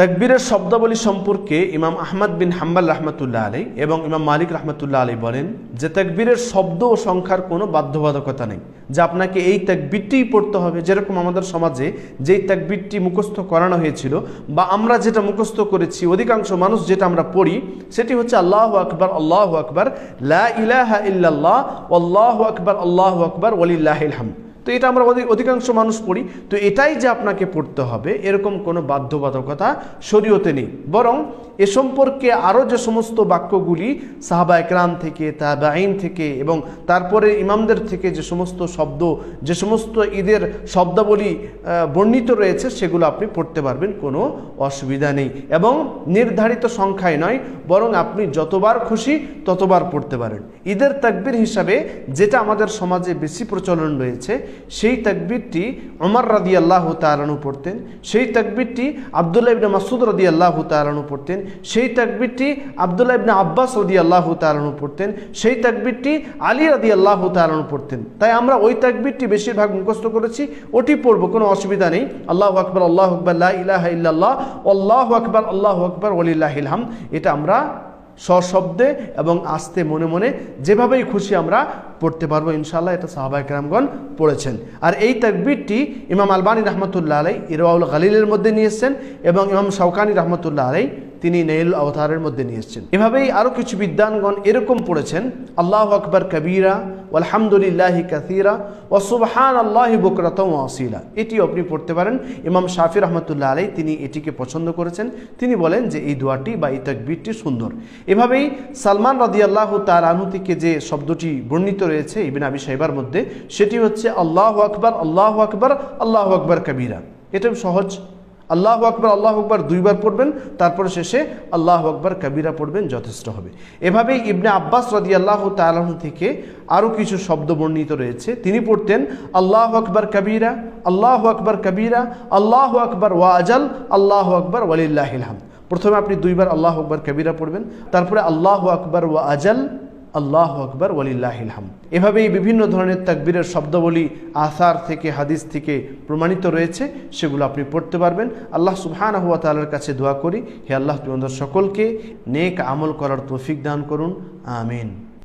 তাকবীরের শব্দাবলী সম্পর্কে ইমাম আহমদ বিন হাম্বাল রহমতুল্লাহ আলী এবং ইমাম মালিক রহমতুল্লাহ আলী বলেন যে তাকবীরের শব্দ ও সংখ্যার কোনো বাধ্যবাধকতা নেই, যে আপনাকে এই তাকবীরটিই পড়তে হবে। যেরকম আমাদের সমাজে যেই তাকবীরটি মুখস্থ করানো হয়েছিল বা আমরা যেটা মুখস্থ করেছি, অধিকাংশ মানুষ যেটা আমরা পড়ি, সেটি হচ্ছে আল্লাহ আকবর আল্লাহ আকবর, লা ইলাহা ইল্লাল্লাহ আল্লাহ আকবর আল্লাহ আকবর ওলিল্লাহিল হামদ। তো এটা আমরা অধি- অধিকাংশ মানুষ পড়ি। তো এটাই যে আপনাকে পড়তে হবে, এরকম কোনো বাধ্যবাধকতা শরীয়তে নেই। বরং এ সম্পর্কে আরও যে সমস্ত বাক্যগুলি সাহাবা একরাম থেকে আইন থেকে এবং তারপরে ইমামদের থেকে যে সমস্ত শব্দ, যে সমস্ত ঈদের শব্দাবলী বর্ণিত রয়েছে, সেগুলো আপনি পড়তে পারবেন, কোনো অসুবিধা নেই। এবং নির্ধারিত সংখ্যায় নয়, বরং আপনি যতবার খুশি ততবার পড়তে পারেন। ঈদের তাকবির হিসাবে যেটা আমাদের সমাজে বেশি প্রচলন রয়েছে সেই তাকবিরটি ওমর রাদি আল্লাহ তালানু পড়তেন, সেই তাকবিরটি আবদুল্লাহ ইবনে মাসুদ রদি আল্লাহ তালানু পড়তেন, সেই তাকবিরটি আবদুল্লাহ ইবনে আব্বাস রদি আল্লাহ তালানু পড়তেন, সেই তাকবিরটি আলী রদি আল্লাহ তালানু পড়তেন। তাই আমরা ওই তাকবিরটি বেশিরভাগ মুখস্থ করেছি, ওটি পড়ব, কোনো অসুবিধা নেই। আল্লাহ আকবর আল্লাহ আকবর ইলাহা ইল্লাল্লাহ, আল্লাহ আকবর আল্লাহ আকবর ওলিল্লাহিল হাম এটা আমরা সশব্দে এবং আস্তে মনে মনে যেভাবেই খুশি আমরা পড়তে পারব ইনশাল্লাহ এটা সাহাবা একরামগণ পড়েছেন। আর এই তাকবিরটি ইমাম আলবানী রহমতুল্লাহ আলাই ইরওয়াউল গালিলের মধ্যে নিয়ে এবং ইমাম শৌকানি রহমতুল্লাহ আলাই তিনি নেইল অবতারের মধ্যে নিয়ে এসছেন। এভাবেই আরও কিছু বিদ্যানগণ এরকম পড়েছেন, আল্লাহ আকবর কবিরা আলহামদুলিল্লাহি কাসিরা ও সুবহান আল্লাহ বকরতম আসিলা। এটিও আপনি পড়তে পারেন। ইমাম শাফি রহমতুল্লাহ আলাই তিনি এটিকে পছন্দ করেছেন। তিনি বলেন যে এই দোয়াটি বা এই তকবিরটি সুন্দর। এভাবেই সালমান রদি আল্লাহ তার আনু থেকে যে শব্দটি বর্ণিত রয়েছে ইবিন আবি সাহেবার মধ্যে, সেটি হচ্ছে, আল্লাহ আকবর আল্লাহ আকবর আল্লাহ আকবর কবিরা। এটা সহজ আল্লাহ আকবর আল্লাহ আকবর দুইবার পড়বেন, তারপরে শেষে আল্লাহ আকবর কবিরা পড়বেন, যথেষ্ট হবে। এভাবেই ইবনে আব্বাস রদি আল্লাহ তালাহ থেকে আরও কিছু শব্দ বর্ণিত রয়েছে। তিনি পড়তেন, আল্লাহ আকবর কবিরা, আল্লাহ আকবর কবিরা, আল্লাহ আকবর ওয়াজাল আল্লাহ আকবর ওয়ালিল্লাহিলহাম প্রথমে আপনি দুইবার আল্লাহ আকবর কবিরা পড়বেন, তারপরে আল্লাহ আকবর ওয়া আজাল আল্লাহ আকবর ওয়ালিল্লাহিলহাম এভাবেই বিভিন্ন ধরনের তাকবীরের শব্দবলী, আসার থেকে, হাদিস থেকে প্রমাণিত রয়েছে, সেগুলো আপনি পড়তে পারবেন। আল্লাহ সুহান আহুয়া তালের কাছে দোয়া করি, হে আল্লাহ তোমাদের সকলকে নেক আমল করার তৌফিক দান করুন, আমিন।